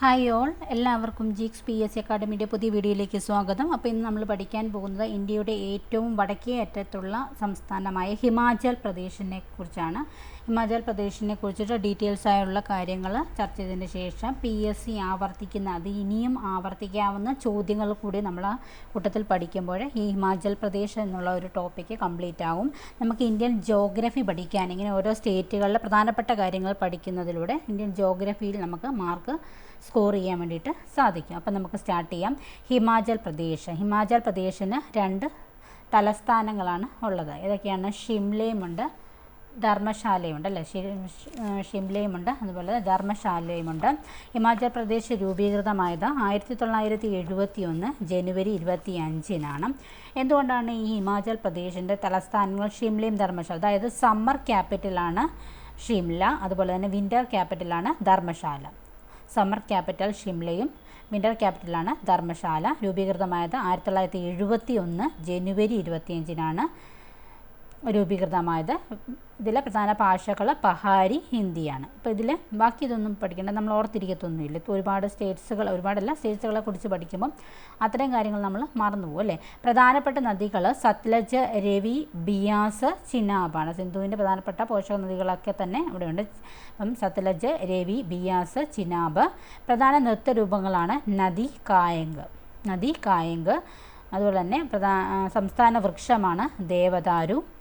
Hi all എല്ലാവർക്കും geeks P S C അക്കാഡമിയുടെ പുതിയ വീഡിയോയിലേക്ക് സ്വാഗതം. അപ്പോൾ ഇന്ന് നമ്മൾ പഠിക്കാൻ പോകുന്നത് ഇന്ത്യയുടെ ഏറ്റവും വടക്കേ അറ്റത്തുള്ള സംസ്ഥാനമായ ഹിമാചൽ പ്രദേശിനെ കുറിച്ചാണ്. ഹിമാചൽ പ്രദേശിനെ കുറിച്ചിട്ട് ഡീറ്റെയിൽസ് ആയുള്ള കാര്യങ്ങൾ ചർച്ച ചെയ്തതിന് ശേഷം പി എസ് സി ആവർത്തിക്കുന്ന അത് ഇനിയും ആവർത്തിക്കാവുന്ന ചോദ്യങ്ങൾ കൂടി നമ്മൾ ആ കൂട്ടത്തിൽ പഠിക്കുമ്പോൾ ഈ ഹിമാചൽ പ്രദേശ് എന്നുള്ള ഒരു ടോപ്പിക്ക് കംപ്ലീറ്റ് ആവും. നമുക്ക് ഇന്ത്യൻ ജോഗ്രഫി പഠിക്കാൻ ഇങ്ങനെ ഓരോ സ്റ്റേറ്റുകളിലെ പ്രധാനപ്പെട്ട കാര്യങ്ങൾ പഠിക്കുന്നതിലൂടെ ഇന്ത്യൻ ജോഗ്രഫിയിൽ നമുക്ക് മാർക്ക് സ്കോർ ചെയ്യാൻ വേണ്ടിയിട്ട് സാധിക്കും. അപ്പം നമുക്ക് സ്റ്റാർട്ട് ചെയ്യാം. ഹിമാചൽ പ്രദേശ് ഹിമാചൽ പ്രദേശിന് രണ്ട് തലസ്ഥാനങ്ങളാണ് ഉള്ളത്. ഏതൊക്കെയാണ്? ഷിംലയുമുണ്ട് ധർമ്മശാലയുണ്ട് അല്ലേ? ഷിംലയുമുണ്ട് അതുപോലെ ധർമ്മശാലയുമുണ്ട്. ഹിമാചൽ പ്രദേശ് രൂപീകൃതമായത് ആയിരത്തി തൊള്ളായിരത്തി എഴുപത്തി ഒന്ന് ജനുവരി ഇരുപത്തി അഞ്ചിനാണ് എന്തുകൊണ്ടാണ് ഈ ഹിമാചൽ പ്രദേശിന്റെ തലസ്ഥാനങ്ങൾ ഷിംലയും ധർമ്മശാല? അതായത് സമ്മർ ക്യാപിറ്റലാണ് ഷിംല അതുപോലെ തന്നെ വിന്റർ ക്യാപിറ്റലാണ് ധർമ്മശാല. സമ്മർ ക്യാപിറ്റൽ ഷിംലയും വിന്റർ ക്യാപിറ്റലാണ് ധർമ്മശാല. രൂപീകൃതമായത് ആയിരത്തി തൊള്ളായിരത്തി എഴുപത്തി ഒന്ന് ജനുവരി ഇരുപത്തിയഞ്ചിനാണ്. രൂപീകൃതമായത്. ഇതിലെ പ്രധാന ഭാഷകൾ പഹാരി ഹിന്ദിയാണ്. ഇപ്പോൾ ഇതിൽ ബാക്കി ഇതൊന്നും പഠിക്കേണ്ട നമ്മൾ ഓർത്തിരിക്കത്തൊന്നുമില്ല. ഒരുപാട് സ്റ്റേറ്റ്സുകൾ ഒരുപാടല്ല സ്റ്റേറ്റ്സുകളെ കുറിച്ച് പഠിക്കുമ്പം അത്തരം കാര്യങ്ങൾ നമ്മൾ മറന്നുപോകും അല്ലേ? പ്രധാനപ്പെട്ട നദികൾ സത്ലജ് രവി ബിയാസ് ചിനാബാണ്. സിന്ധുവിന്റെ പ്രധാനപ്പെട്ട പോഷക നദികളൊക്കെ തന്നെ ഇവിടെയുണ്ട്. അപ്പം സത്ലജ് രവി ബിയാസ് ചിനാബ്. പ്രധാന നൃത്തരൂപങ്ങളാണ് നദി കായങ്ക് നദി കായങ്ക് അതുപോലെ തന്നെ പ്രധാന സംസ്ഥാന വൃക്ഷമാണ് ദേവദാരു.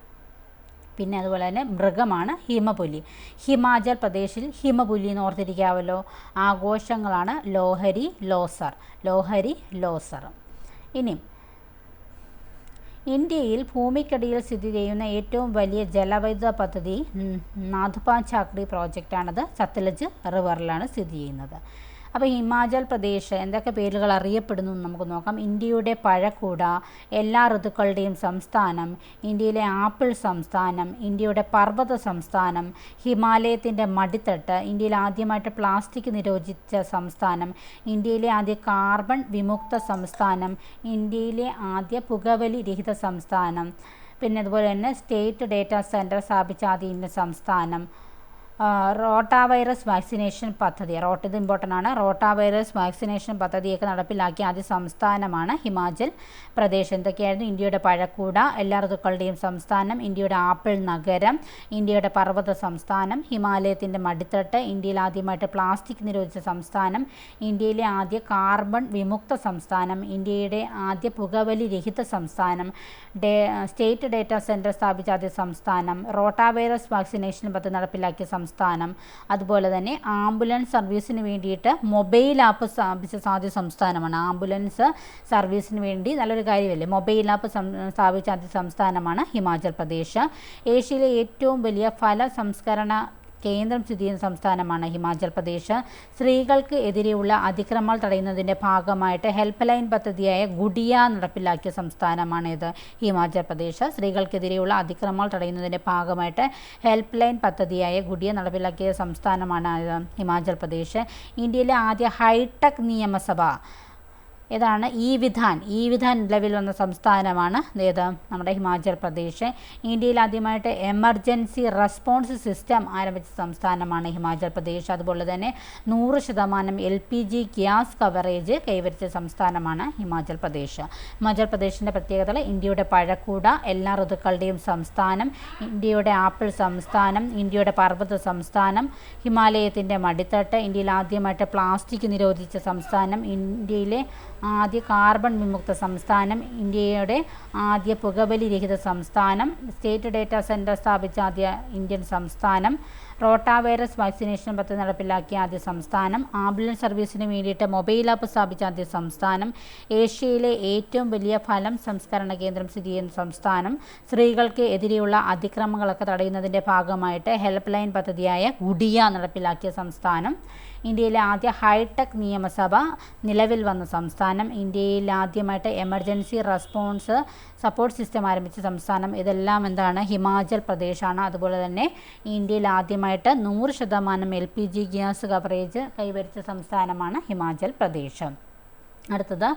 പിന്നെ അതുപോലെ തന്നെ മൃഗമാണ് ഹിമപുലി. ഹിമാചൽ പ്രദേശിൽ ഹിമപുലി എന്ന് ഓർത്തിരിക്കാമല്ലോ ആഘോഷങ്ങളാണ് ലോഹരി ലോസർ. ലോഹരി ലോസർ. ഇനി ഇന്ത്യയിൽ ഭൂമിക്കടിയിൽ സ്ഥിതി ചെയ്യുന്ന ഏറ്റവും വലിയ ജലവൈദ്യുത പദ്ധതി നാഥുപാൻ നാഥുപാ ചാക്രി പ്രോജക്റ്റാണത്. സത്ലജ് റിവറിലാണ് സ്ഥിതി ചെയ്യുന്നത്. അപ്പോൾ ഹിമാചൽ പ്രദേശ് എന്തൊക്കെ പേരുകൾ അറിയപ്പെടുന്നു എന്ന് നമുക്ക് നോക്കാം. ഇന്ത്യയുടെ പഴക്കൂട എല്ലാ ഋതുക്കളുടെയും സംസ്ഥാനം ഇന്ത്യയിലെ ആപ്പിൾ സംസ്ഥാനം ഇന്ത്യയുടെ പർവത സംസ്ഥാനം ഹിമാലയത്തിന്റെ മടിത്തട്ട് ഇന്ത്യയിൽ ആദ്യമായിട്ട് പ്ലാസ്റ്റിക് നിരോധിച്ച സംസ്ഥാനം ഇന്ത്യയിലെ ആദ്യ കാർബൺ വിമുക്ത സംസ്ഥാനം ഇന്ത്യയിലെ ആദ്യ പുകവലി രഹിത സംസ്ഥാനം പിന്നെ അതുപോലെ തന്നെ സ്റ്റേറ്റ് ഡേറ്റാ സെന്റർ സ്ഥാപിച്ച ആദ്യ ഇന്ത്യൻ സംസ്ഥാനം. റോട്ടാ വൈറസ് വാക്സിനേഷൻ പദ്ധതി. റോട്ട് ഇത് ഇമ്പോർട്ടന്റ് ആണ്. റോട്ട വൈറസ് വാക്സിനേഷൻ പദ്ധതിയൊക്കെ നടപ്പിലാക്കിയ ആദ്യ സംസ്ഥാനമാണ് ഹിമാചൽ പ്രദേശ്. എന്തൊക്കെയായിരുന്നു? ഇന്ത്യയുടെ പഴക്കൂട എല്ലാ ഋതുക്കളുടെയും സംസ്ഥാനം ഇന്ത്യയുടെ ആപ്പിൾ നഗരം ഇന്ത്യയുടെ പർവത സംസ്ഥാനം ഹിമാലയത്തിന്റെ മടിത്തട്ട് ഇന്ത്യയിൽ ആദ്യമായിട്ട് പ്ലാസ്റ്റിക് നിരോധിച്ച സംസ്ഥാനം ഇന്ത്യയിലെ ആദ്യ കാർബൺ വിമുക്ത സംസ്ഥാനം ഇന്ത്യയുടെ ആദ്യ പുകവലി രഹിത സംസ്ഥാനം ഡേ സ്റ്റേറ്റ് ഡേറ്റാ സെന്റർ സ്ഥാപിച്ച ആദ്യ സംസ്ഥാനം റോട്ട വൈറസ് വാക്സിനേഷൻ പദ്ധതി നടപ്പിലാക്കിയ സംസ്ഥാനം അതുപോലെ തന്നെ ആംബുലൻസ് സർവീസിന് വേണ്ടിയിട്ട് മൊബൈൽ ആപ്പ് സ്ഥാപിച്ച ആദ്യ സംസ്ഥാനമാണ്. ആംബുലൻസ് സർവീസിന് വേണ്ടി നല്ലൊരു കാര്യമല്ലേ? മൊബൈൽ ആപ്പ് സ്ഥാപിച്ച ആദ്യ സംസ്ഥാനമാണ് ഹിമാചൽ പ്രദേശ്. ഏഷ്യയിലെ ഏറ്റവും വലിയ ഫല സംസ്കരണ കേന്ദ്രം സ്ഥിതി ചെയ്യുന്ന സംസ്ഥാനമാണ് ഹിമാചൽ പ്രദേശ്. സ്ത്രീകൾക്ക് എതിരെയുള്ള അതിക്രമങ്ങൾ തടയുന്നതിന്റെ ഭാഗമായിട്ട് ഹെൽപ്പ് ലൈൻ പദ്ധതിയായ ഗുഡിയ നടപ്പിലാക്കിയ സംസ്ഥാനമാണ് ഇത്. ഹിമാചൽ പ്രദേശ് സ്ത്രീകൾക്കെതിരെയുള്ള അതിക്രമങ്ങൾ തടയുന്നതിന്റെ ഭാഗമായിട്ട് ഹെൽപ്പ് ലൈൻ പദ്ധതിയായ ഗുഡിയ നടപ്പിലാക്കിയ സംസ്ഥാനമാണ് ഹിമാചൽ പ്രദേശ് ഇന്ത്യയിലെ ആദ്യ ഹൈടെക് നിയമസഭ ഏതാണ് ഈ വിധാൻ ഈ വിധാൻ നിലവിൽ വന്ന സംസ്ഥാനമാണ് ഏത്? നമ്മുടെ ഹിമാചൽ പ്രദേശ്. ഇന്ത്യയിൽ ആദ്യമായിട്ട് എമർജൻസി റെസ്പോൺസ് സിസ്റ്റം ആരംഭിച്ച സംസ്ഥാനമാണ് ഹിമാചൽ പ്രദേശ്. അതുപോലെ തന്നെ നൂറ് ശതമാനം L P G gas coverage കൈവരിച്ച സംസ്ഥാനമാണ് ഹിമാചൽ പ്രദേശ്. ഹിമാചൽ പ്രദേശിന്റെ പ്രത്യേകതകൾ ഇന്ത്യയുടെ പഴക്കൂട എല്ലാ ഋതുക്കളുടെയും സംസ്ഥാനം ഇന്ത്യയുടെ ആപ്പിൾ സംസ്ഥാനം ഇന്ത്യയുടെ പർവത സംസ്ഥാനം ഹിമാലയത്തിന്റെ മടിത്തട്ട് ഇന്ത്യയിൽ ആദ്യമായിട്ട് പ്ലാസ്റ്റിക് നിരോധിച്ച സംസ്ഥാനം ഇന്ത്യയിലെ ആദ്യ കാർബൺ വിമുക്ത സംസ്ഥാനം ഇന്ത്യയുടെ ആദ്യ പുകവലി രഹിത സംസ്ഥാനം സ്റ്റേറ്റ് ഡേറ്റാ സെന്റർ സ്ഥാപിച്ച ആദ്യ ഇന്ത്യൻ സംസ്ഥാനം റോട്ടാ വൈറസ് വാക്സിനേഷൻ പദ്ധതി നടപ്പിലാക്കിയ ആദ്യ സംസ്ഥാനം ആംബുലൻസ് സർവീസിന് വേണ്ടിയിട്ട് മൊബൈൽ ആപ്പ് സ്ഥാപിച്ച ആദ്യ സംസ്ഥാനം ഏഷ്യയിലെ ഏറ്റവും വലിയ ഫലം സംസ്കരണ കേന്ദ്രം സ്ഥിതി ചെയ്യുന്ന സംസ്ഥാനം സ്ത്രീകൾക്ക് എതിരെയുള്ള അതിക്രമങ്ങളൊക്കെ തടയുന്നതിന്റെ ഭാഗമായിട്ട് ഹെൽപ്പ് ലൈൻ പദ്ധതിയായ ഗുഡിയ നടപ്പിലാക്കിയ സംസ്ഥാനം. ഇന്ത്യയിലെ ആദ്യ ഹൈടെക് നിയമസഭ നിലവിൽ വന്ന സംസ്ഥാനം. ഇന്ത്യയിൽ ആദ്യമായിട്ട് എമർജൻസി റെസ്പോൺസ് സപ്പോർട്ട് സിസ്റ്റം ആരംഭിച്ച സംസ്ഥാനം. ഇതെല്ലാം എന്താണ്? ഹിമാചൽ പ്രദേശാണ്. അതുപോലെ തന്നെ ഇന്ത്യയിൽ ആദ്യമായിട്ട് നൂറ് ശതമാനം L P G gas coverage കൈവരിച്ച സംസ്ഥാനമാണ് ഹിമാചൽ പ്രദേശ്. അടുത്തത്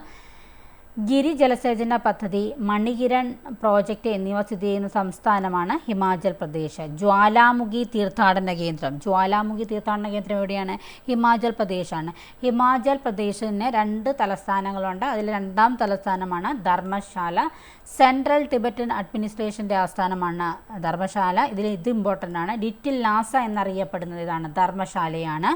ഗിരി ജലസേചന പദ്ധതി മണികിരൺ പ്രോജക്റ്റ് എന്നിവ സ്ഥിതി ചെയ്യുന്ന സംസ്ഥാനമാണ് ഹിമാചൽ പ്രദേശ്. ജ്വാലാമുഖി തീർത്ഥാടന കേന്ദ്രം. ജ്വാലാമുഖി തീർത്ഥാടന കേന്ദ്രം എവിടെയാണ്? ഹിമാചൽ പ്രദേശാണ്. ഹിമാചൽ പ്രദേശിന് രണ്ട് തലസ്ഥാനങ്ങളുണ്ട്. അതിൽ രണ്ടാം തലസ്ഥാനമാണ് ധർമ്മശാല. സെൻട്രൽ ടിബറ്റൻ അഡ്മിനിസ്ട്രേഷന്റെ ആസ്ഥാനമാണ് ധർമ്മശാല. ഇതിൽ ഇത് ഇമ്പോർട്ടന്റ് ആണ്. ഡിറ്റിൽ ലാസ എന്നറിയപ്പെടുന്നത് ഇതാണ്. ധർമ്മശാലയാണ്.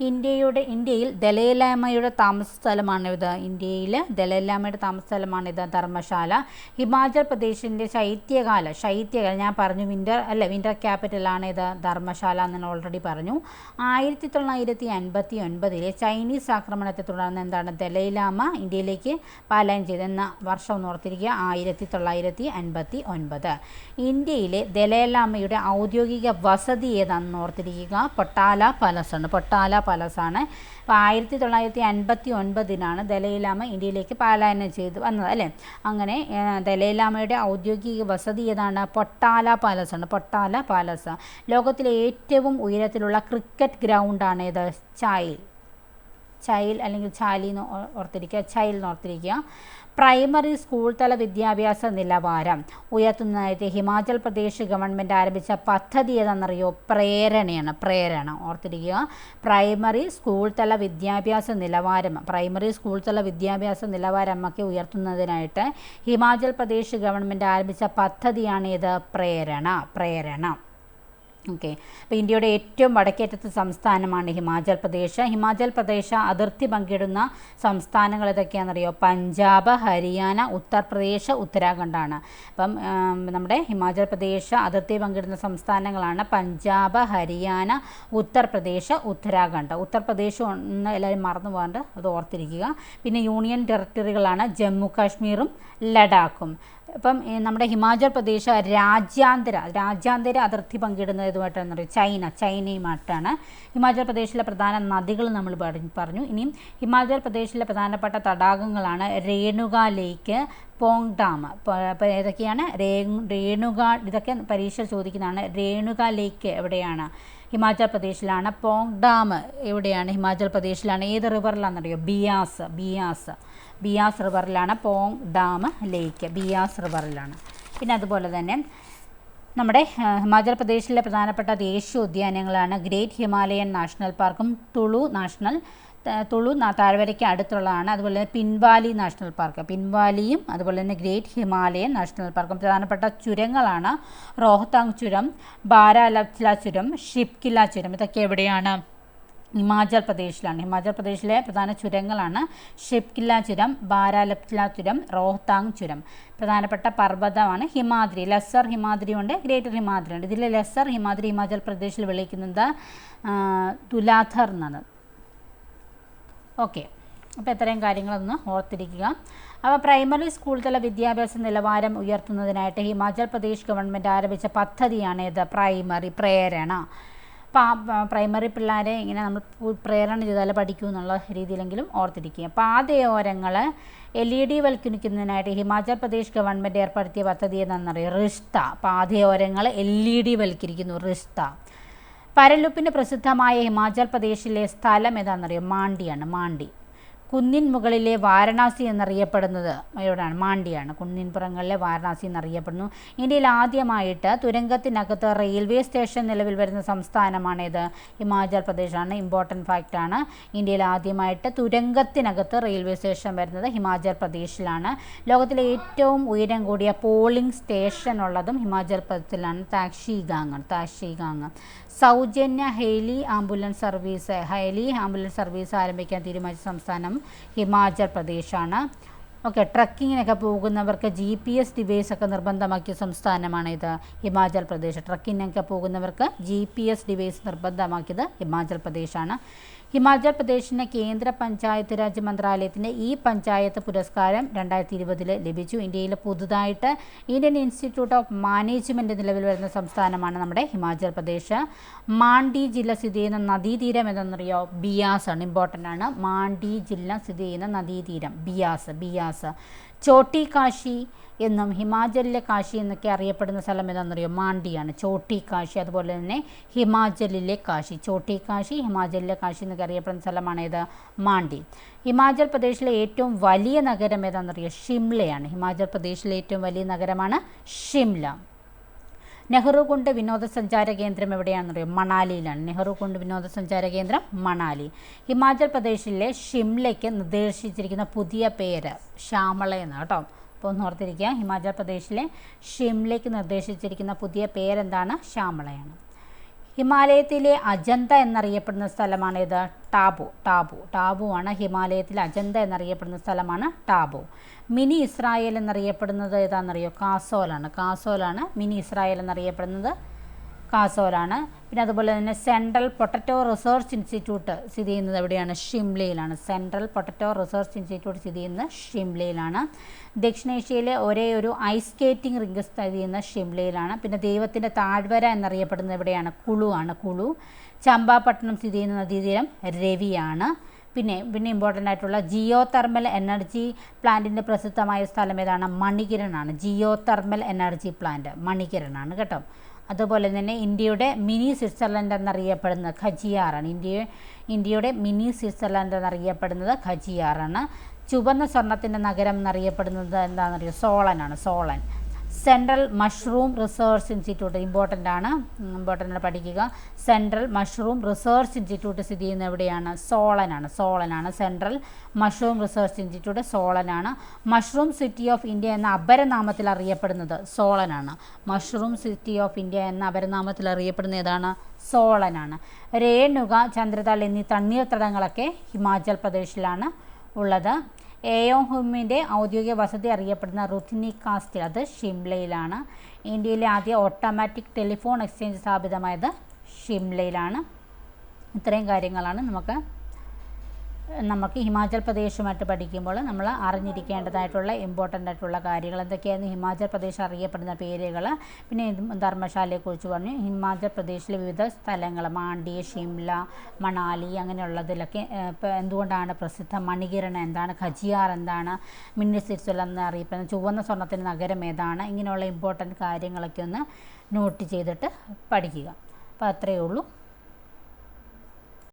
ഇന്ത്യയുടെ ഇന്ത്യയിൽ ദലൈലാമയുടെ താമസ സ്ഥലമാണിത് ഇന്ത്യയിൽ ദലൈലാമയുടെ താമസ സ്ഥലമാണിത് ധർമ്മശാല. ഹിമാചൽ പ്രദേശിന്റെ ശൈത്യകാല ശൈത്യകാല ഞാൻ പറഞ്ഞു വിന്റർ അല്ല വിന്റർ ക്യാപിറ്റലാണ് ഇത് ധർമ്മശാല എന്ന് ഞാൻ ഓൾറെഡി പറഞ്ഞു. ആയിരത്തി തൊള്ളായിരത്തി അൻപത്തി ഒൻപതിലെ ചൈനീസ് ആക്രമണത്തെ തുടർന്ന് എന്താണ് ദലൈലാമ ഇന്ത്യയിലേക്ക് പലായനം ചെയ്തെന്ന വർഷം ഒന്ന് ഓർത്തിരിക്കുക ആയിരത്തി തൊള്ളായിരത്തി അൻപത്തി ഒൻപത് ഇന്ത്യയിലെ ദലൈലാമയുടെ ഔദ്യോഗിക വസതി ഏതാണെന്ന് ഓർത്തിരിക്കുക പൊട്ടാല പാലസ് ആണ്. പൊട്ടാല പാലസാണ്. അപ്പോൾ ആയിരത്തി തൊള്ളായിരത്തി അൻപത്തി ഒൻപതിനാണ് ദലൈലാമ ഇന്ത്യയിലേക്ക് പാലായനം ചെയ്ത് വന്നത് അല്ലേ? അങ്ങനെ ദലൈലാമയുടെ ഔദ്യോഗിക വസതി ഏതാണ്? പൊട്ടാല പാലസാണ്. Potala palace. ലോകത്തിലെ ഏറ്റവും ഉയരത്തിലുള്ള ക്രിക്കറ്റ് ഗ്രൗണ്ടാണ് ഇത് ചായിൽ ചൈൽ അല്ലെങ്കിൽ ചാലി എന്ന് ഓർത്തിരിക്കുക. ചൈൽ എന്ന് ഓർത്തിരിക്കുക. പ്രൈമറി സ്കൂൾ തല വിദ്യാഭ്യാസ നിലവാരം ഉയർത്തുന്നതിനായിട്ട് ഹിമാചൽ പ്രദേശ് ഗവൺമെന്റ് ആരംഭിച്ച പദ്ധതി ഏതാണെന്നറിയോ? പ്രേരണയാണ് പ്രേരണ. ഓർത്തിരിക്കുക പ്രൈമറി സ്കൂൾ തല വിദ്യാഭ്യാസ നിലവാരം പ്രൈമറി സ്കൂൾ തല വിദ്യാഭ്യാസ നിലവാരമൊക്കെ ഉയർത്തുന്നതിനായിട്ട് ഹിമാചൽ പ്രദേശ് ഗവൺമെന്റ് ആരംഭിച്ച പദ്ധതിയാണ് ഇത് പ്രേരണ പ്രേരണ. ഓക്കെ അപ്പോൾ ഇന്ത്യയുടെ ഏറ്റവും വടക്കേറ്റത്തെ സംസ്ഥാനമാണ് ഹിമാചൽ പ്രദേശ്. ഹിമാചൽ പ്രദേശ് അതിർത്തി പങ്കിടുന്ന സംസ്ഥാനങ്ങൾ ഏതൊക്കെയാണെന്നറിയോ? പഞ്ചാബ് ഹരിയാന ഉത്തർപ്രദേശ് ഉത്തരാഖണ്ഡാണ്. അപ്പം നമ്മുടെ ഹിമാചൽ പ്രദേശ് അതിർത്തി പങ്കിടുന്ന സംസ്ഥാനങ്ങളാണ് പഞ്ചാബ് ഹരിയാന ഉത്തർപ്രദേശ് ഉത്തരാഖണ്ഡ്. ഉത്തർപ്രദേശ് ഒന്ന് എല്ലാവരും മറന്നു പോകാണ്ട് അത് ഓർത്തിരിക്കുക. പിന്നെ യൂണിയൻ ടെറിട്ടറികളാണ് ജമ്മു കാശ്മീറും ലഡാക്കും. ഇപ്പം നമ്മുടെ ഹിമാചൽ പ്രദേശ് രാജ്യാന്തര രാജ്യാന്തര അതിർത്തി പങ്കിടുന്നത് ഇതുമായിട്ടാണ് പറയും ചൈന ചൈനയുമായിട്ടാണ്. ഹിമാചൽ പ്രദേശിലെ പ്രധാന നദികൾ നമ്മൾ പറഞ്ഞു. ഇനിയും ഹിമാചൽ പ്രദേശിലെ പ്രധാനപ്പെട്ട തടാകങ്ങളാണ് രേണുക ലേക്ക് പോങ് ഡാം ഏതൊക്കെയാണ്? രേണുക ഇതൊക്കെ പരീക്ഷ ചോദിക്കുന്നതാണ്. രേണുക ലേക്ക് എവിടെയാണ്? ഹിമാചൽ പ്രദേശിലാണ് പോങ് ഡാം. എവിടെയാണ് ഹിമാചൽ പ്രദേശിലാണ്? ഏത് റിവറിലാണെന്നറിയോ? ബിയാസ് ബിയാസ് ബിയാസ് റിവറിലാണ് പോങ് ഡാം ലേക്ക്. ബിയാസ് റിവറിലാണ്. പിന്നെ അതുപോലെ തന്നെ നമ്മുടെ ഹിമാചൽ പ്രദേശിലെ പ്രധാനപ്പെട്ട ദേശീയ ഉദ്യാനങ്ങളാണ് ഗ്രേറ്റ് ഹിമാലയൻ നാഷണൽ പാർക്കും തുളു നാഷണൽ തുളു താഴ്വരയ്ക്ക് അടുത്തുള്ളതാണ്. അതുപോലെ തന്നെ പിൻവാലി നാഷണൽ പാർക്ക്. പിൻവാലിയും അതുപോലെ തന്നെ ഗ്രേറ്റ് ഹിമാലയൻ നാഷണൽ പാർക്കും. പ്രധാനപ്പെട്ട ചുരങ്ങളാണ് റോഹ്താങ് ചുരം ബാരാലപ്ല ചുരം ഷിപ്കില ചുരം. ഇതൊക്കെ എവിടെയാണ്? ഹിമാചൽ പ്രദേശിലാണ്. ഹിമാചൽ പ്രദേശിലെ പ്രധാന ചുരങ്ങളാണ് ഷിപ്കില്ല ചുരം ബാരാലപ്ല ചുരം റോഹ്താങ് ചുരം. പ്രധാനപ്പെട്ട പർവതമാണ് ഹിമാദ്രി. ലെസ്സർ ഹിമാദ്രി ഉണ്ട് ഗ്രേറ്റർ ഹിമാദ്രി ഉണ്ട് ഇതിൽ ലെസ്സർ ഹിമാദ്രി ഹിമാചൽ പ്രദേശിൽ വിളിക്കുന്നത് തുലാധർ എന്നാണ് ഓക്കെ. അപ്പോൾ ഇത്രയും കാര്യങ്ങളൊന്ന് ഓർത്തിരിക്കുക. അപ്പോൾ പ്രൈമറി സ്കൂൾ തല വിദ്യാഭ്യാസ നിലവാരം ഉയർത്തുന്നതിനായിട്ട് ഹിമാചൽ പ്രദേശ് ഗവൺമെന്റ് ആരംഭിച്ച പദ്ധതിയാണ് ഇത് പ്രൈമറി പ്രേരണ. അപ്പോൾ പ്രൈമറി പിള്ളേരെ ഇങ്ങനെ നമ്മൾ പ്രേരണ ചെയ്താലേ പഠിക്കൂ എന്നുള്ള രീതിയിലെങ്കിലും ഓർത്തിരിക്കുക. പാതയോരങ്ങൾ എൽ ഇ ഡി വൽക്കരിക്കുന്നതിനായിട്ട് ഹിമാചൽ പ്രദേശ് ഗവൺമെന്റ് ഏർപ്പെടുത്തിയ പദ്ധതി എന്താണെന്നറിയോ? റിഷ്ത. പാതയോരങ്ങൾ എൽ ഇ ഡി വൽക്കരിക്കുന്നു റിഷ്ത. പരലുപ്പിന് പ്രസിദ്ധമായ ഹിമാചൽ പ്രദേശിലെ സ്ഥലം ഏതാണെന്നറിയോ? മാണ്ടിയാണ് മാണ്ടി കുന്നിൻ മുകളിലെ വാരണാസി എന്നറിയപ്പെടുന്നത് എവിടെയാണ് മാണ്ടിയാണ് കുന്നിൻപുറങ്ങളിലെ വാരണാസി എന്നറിയപ്പെടുന്നു. ഇന്ത്യയിൽ ആദ്യമായിട്ട് തുരങ്കത്തിനകത്ത് റെയിൽവേ സ്റ്റേഷൻ നിലവിൽ വരുന്ന സംസ്ഥാനമാണിത്. ഹിമാചൽ പ്രദേശാണ് ഇമ്പോർട്ടന്റ് ഫാക്റ്റാണ്. ഇന്ത്യയിൽ ആദ്യമായിട്ട് തുരങ്കത്തിനകത്ത് റെയിൽവേ സ്റ്റേഷൻ വരുന്നത് ഹിമാചൽ പ്രദേശിലാണ്. ലോകത്തിലെ ഏറ്റവും ഉയരം കൂടിയ പോളിംഗ് സ്റ്റേഷൻ ഉള്ളതും ഹിമാചൽ പ്രദേശിലാണ്. താക്ഷി ഗാങ് താക്ഷിഗാങ് താക്ഷിഗാങ് സൗജന്യ heli ambulance service heli ambulance service ആരംഭിക്കാൻ തീരുമാനിച്ച സംസ്ഥാനം ഹിമാചൽ പ്രദേശാണ്. ഓക്കെ ട്രക്കിങ്ങിനൊക്കെ പോകുന്നവർക്ക് ജി പി എസ് ഡിവൈസ് ഒക്കെ നിർബന്ധമാക്കിയ സംസ്ഥാനമാണ് ഇത് ഹിമാചൽ പ്രദേശ്. ട്രക്കിങ്ങിനൊക്കെ പോകുന്നവർക്ക് ജി പി എസ് ഡിവൈസ് നിർബന്ധമാക്കിയത് ഹിമാചൽ പ്രദേശാണ്. ഹിമാചൽ പ്രദേശിന് കേന്ദ്ര പഞ്ചായത്ത് രാജ് മന്ത്രാലയത്തിന്റെ ഈ പഞ്ചായത്ത് പുരസ്കാരം രണ്ടായിരത്തി ഇരുപതിൽ ലഭിച്ചു. ഇന്ത്യയിൽ പുതുതായിട്ട് ഇന്ത്യൻ ഇൻസ്റ്റിറ്റ്യൂട്ട് ഓഫ് മാനേജ്മെന്റ് നിലവിൽ വരുന്ന സംസ്ഥാനമാണ് നമ്മുടെ ഹിമാചൽ പ്രദേശ്. മാണ്ഡി ജില്ല സ്ഥിതി ചെയ്യുന്ന നദീതീരം എന്നറിയോ ബിയാസ് ആണ് ഇമ്പോർട്ടന്റ് ആണ്. മാണ്ഡി ജില്ല സ്ഥിതി ചെയ്യുന്ന നദീതീരം ബിയാസ് ബിയാസ്. ചോട്ടി കാശി എന്നും ഹിമാചലിലെ കാശി എന്നൊക്കെ അറിയപ്പെടുന്ന സ്ഥലം ഏതാണെന്നറിയോ? മാണ്ടിയാണ് ചോട്ടി കാശി അതുപോലെ തന്നെ ഹിമാചലിലെ കാശി. ചോട്ടി കാശി ഹിമാചലിലെ കാശി എന്നൊക്കെ അറിയപ്പെടുന്ന സ്ഥലമാണ് ഏത്? മാണ്ടി ഹിമാചൽ പ്രദേശിലെ ഏറ്റവും വലിയ നഗരം ഏതാണെന്നറിയോ? ഷിംലയാണ്. ഹിമാചൽ പ്രദേശിലെ ഏറ്റവും വലിയ നഗരമാണ് ഷിംല. നെഹ്റു കുണ്ട് വിനോദസഞ്ചാര കേന്ദ്രം എവിടെയാണെന്നറിയോ? മണാലിയിലാണ്. നെഹ്റു കുണ്ട് വിനോദസഞ്ചാര കേന്ദ്രം മണാലി. ഹിമാചൽ പ്രദേശിലെ ഷിംലയ്ക്ക് നിർദ്ദേശിച്ചിരിക്കുന്ന പുതിയ പേര് ശ്യാമള എന്നാണ് കേട്ടോ. അപ്പോൾ ഒന്ന് ഓർത്തിരിക്കുക. ഹിമാചൽ പ്രദേശിലെ ഷിംലയ്ക്ക് നിർദ്ദേശിച്ചിരിക്കുന്ന പുതിയ പേരെന്താണ്? ശ്യാമളയാണ്. ഹിമാലയത്തിലെ അജന്ത എന്നറിയപ്പെടുന്ന സ്ഥലമാണ് ഇത് ടാബു ടാബു. ടാബു ആണ് ഹിമാലയത്തിലെ അജന്ത എന്നറിയപ്പെടുന്ന സ്ഥലമാണ് ടാബു. മിനി ഇസ്രായേൽ എന്നറിയപ്പെടുന്നത് ഏതാണെന്നറിയോ? കാസോലാണ് കാസോലാണ് മിനി ഇസ്രായേൽ എന്നറിയപ്പെടുന്നത്. കാസോലാണ്. പിന്നെ അതുപോലെ തന്നെ സെൻട്രൽ പൊട്ടറ്റോ റിസർച്ച് ഇൻസ്റ്റിറ്റ്യൂട്ട് സ്ഥിതി ചെയ്യുന്നത് എവിടെയാണ്? ഷിംലയിലാണ്. സെൻട്രൽ പൊട്ടറ്റോ റിസർച്ച് ഇൻസ്റ്റിറ്റ്യൂട്ട് സ്ഥിതി ചെയ്യുന്നത് ഷിംലയിലാണ്. ദക്ഷിണേഷ്യയിലെ ഒരേ ഒരു ഐസ് സ്കേറ്റിംഗ് റിങ്ക് സ്ഥിതി ചെയ്യുന്ന ഷിംലയിലാണ്. പിന്നെ ദൈവത്തിന്റെ താഴ്വര എന്നറിയപ്പെടുന്നത് എവിടെയാണ്? കുളു ആണ്. കുളു. ചമ്പാപട്ടണം സ്ഥിതി ചെയ്യുന്ന നദീതീരം രവിയാണ്. പിന്നെ പിന്നെ ഇമ്പോർട്ടന്റ് ആയിട്ടുള്ള ജിയോ തെർമൽ എനർജി പ്ലാന്റിന്റെ പ്രസിദ്ധമായ സ്ഥലം ഏതാണ്? മണികിരണാണ് ജിയോ തെർമൽ എനർജി പ്ലാന്റ്. മണികിരണാണ് കേട്ടോ. അതുപോലെ തന്നെ ഇന്ത്യയുടെ മിനി സ്വിറ്റ്സർലൻഡ് എന്നറിയപ്പെടുന്നത് ഖജിയാറാണ്. ഇന്ത്യ ഇന്ത്യയുടെ മിനി സ്വിറ്റ്സർലൻഡ് എന്നറിയപ്പെടുന്നത് ഖജിയാറാണ്. ചുവന്ന സ്വർണത്തിന്റെ നഗരം എന്നറിയപ്പെടുന്നത് എന്താണെന്നറിയോ? സോളനാണ്. Solan. Central mushroom research institute important ആണ്. ഇമ്പോർട്ടന്റ് ആണ് പഠിക്കുക. സെൻട്രൽ മഷ്റൂം റിസർച്ച് ഇൻസ്റ്റിറ്റ്യൂട്ട് സ്ഥിതി ചെയ്യുന്നത് എവിടെയാണ്? സോളനാണ് സോളനാണ് സെൻട്രൽ മഷ്റൂം റിസർച്ച് ഇൻസ്റ്റിറ്റ്യൂട്ട് സോളനാണ് മഷ്റൂം സിറ്റി ഓഫ് ഇന്ത്യ എന്ന അപരനാമത്തിൽ അറിയപ്പെടുന്നത് സോളനാണ് മഷ്റൂം സിറ്റി ഓഫ് ഇന്ത്യ എന്ന അപരനാമത്തിൽ അറിയപ്പെടുന്ന ഏതാണ്? സോളനാണ് രേണുക ചന്ദ്രതാൽ എന്നീ തണ്ണീർത്തടങ്ങളൊക്കെ ഹിമാചൽ പ്രദേശിലാണ് ഉള്ളത്. എയോഹുമിന്റെ ഔദ്യോഗിക വസതി അറിയപ്പെടുന്ന റുഥിനി കാസ്റ്റിൽ അത് ഷിംലയിലാണ്. ഇന്ത്യയിലെ ആദ്യ ഓട്ടോമാറ്റിക് ടെലിഫോൺ എക്സ്ചേഞ്ച് സ്ഥാപിതമായത് ഷിംലയിലാണ്. ഇത്രയും കാര്യങ്ങളാണ് നമുക്ക് നമുക്ക് ഹിമാചൽ പ്രദേശുമായിട്ട് പഠിക്കുമ്പോൾ നമ്മൾ അറിഞ്ഞിരിക്കേണ്ടതായിട്ടുള്ള ഇമ്പോർട്ടന്റ് ആയിട്ടുള്ള കാര്യങ്ങൾ എന്തൊക്കെയായിരുന്നു? ഹിമാചൽ പ്രദേശ് അറിയപ്പെടുന്ന പേരുകൾ പിന്നെ ധർമ്മശാലയെക്കുറിച്ച് പറഞ്ഞു. ഹിമാചൽ പ്രദേശിലെ വിവിധ സ്ഥലങ്ങൾ മാണ്ടി ഷിംല മണാലി അങ്ങനെയുള്ളതിലൊക്കെ ഇപ്പോൾ എന്തുകൊണ്ടാണ് പ്രസിദ്ധം? മണികിരണ എന്താണ്? ഖജിയാർ എന്താണ്? മിന്നി സ്വിറ്റ്സർലൻഡ് എന്ന് അറിയപ്പെടുന്ന ചുവന്ന സ്വർണത്തിന്റെ നഗരം ഏതാണ്? ഇങ്ങനെയുള്ള ഇമ്പോർട്ടന്റ് കാര്യങ്ങളൊക്കെ ഒന്ന് നോട്ട് ചെയ്തിട്ട് പഠിക്കുക. അപ്പോൾ അത്രയേ ഉള്ളൂ.